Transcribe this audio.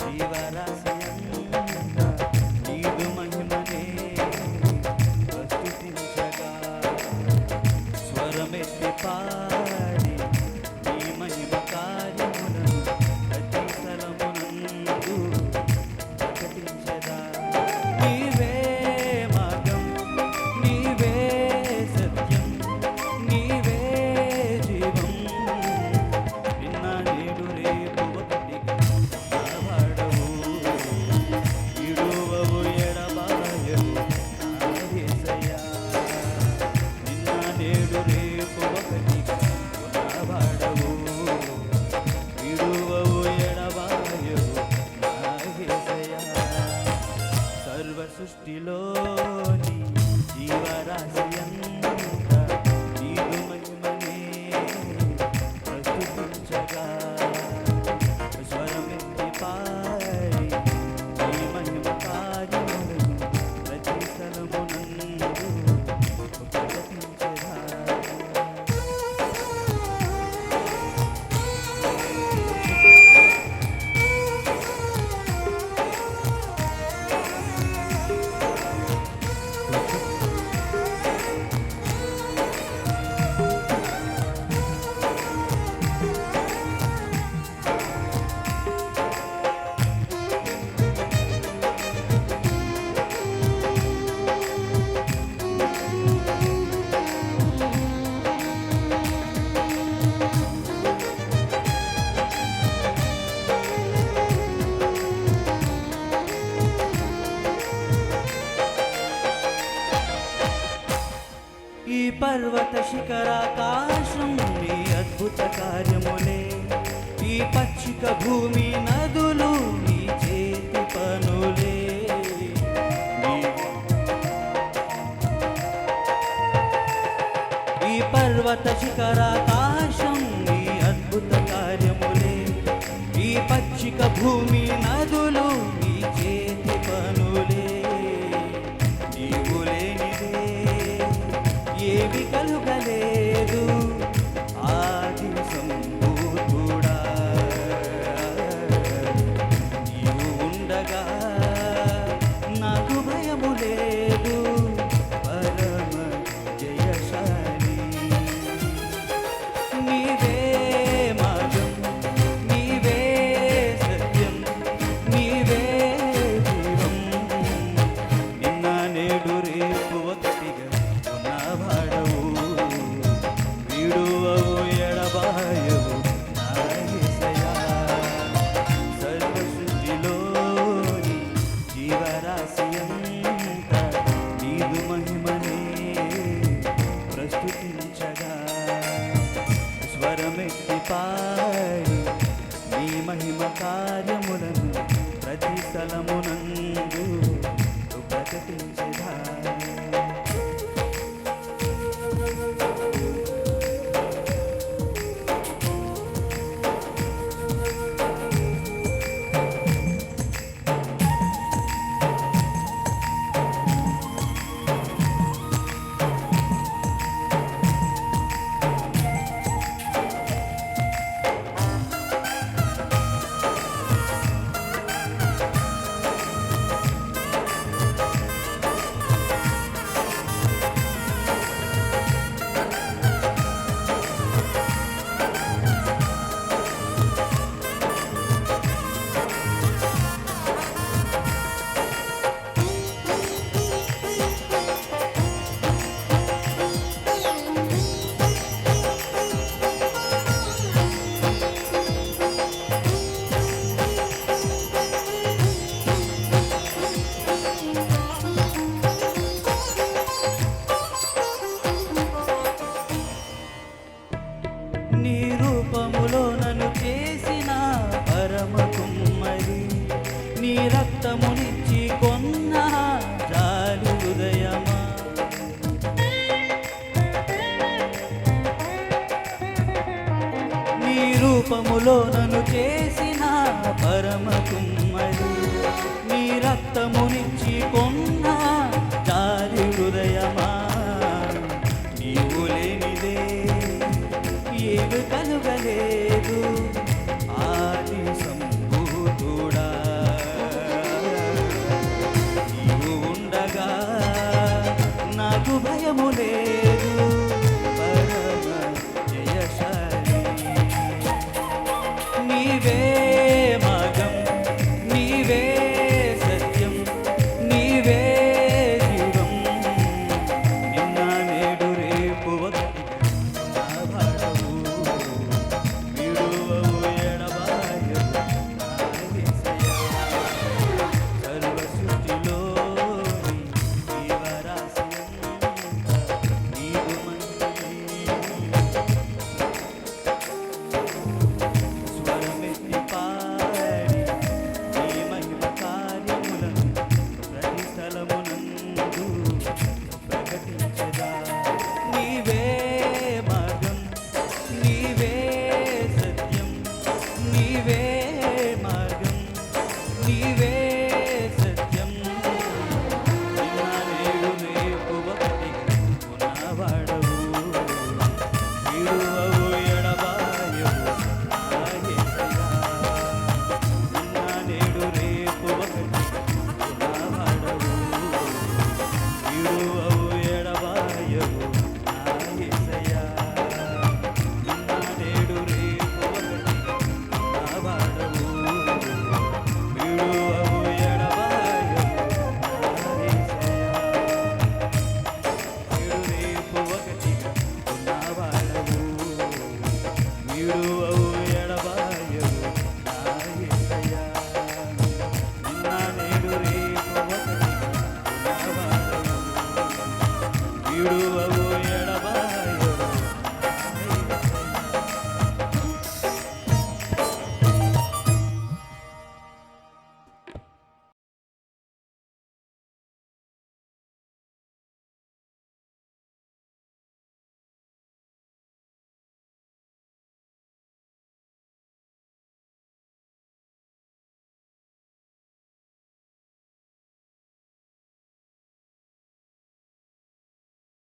జీవరాశి. శిఖరాకాశం నీ అద్భుత కార్యములే. ఈ పచ్చిక భూమి నదులు చేతి పనులే. ఈ పర్వత శిఖరాకాశం అద్భుత కార్యములే. ఈ పచ్చిక భూమి vou te pegar. నీ రక్తమునిచ్చి కొన్న జాలి హృదయమా నీ రూపములో నన్ను చేసిన పరమ కుమ్మరి నీ రక్తమునిచ్చి కొన్నా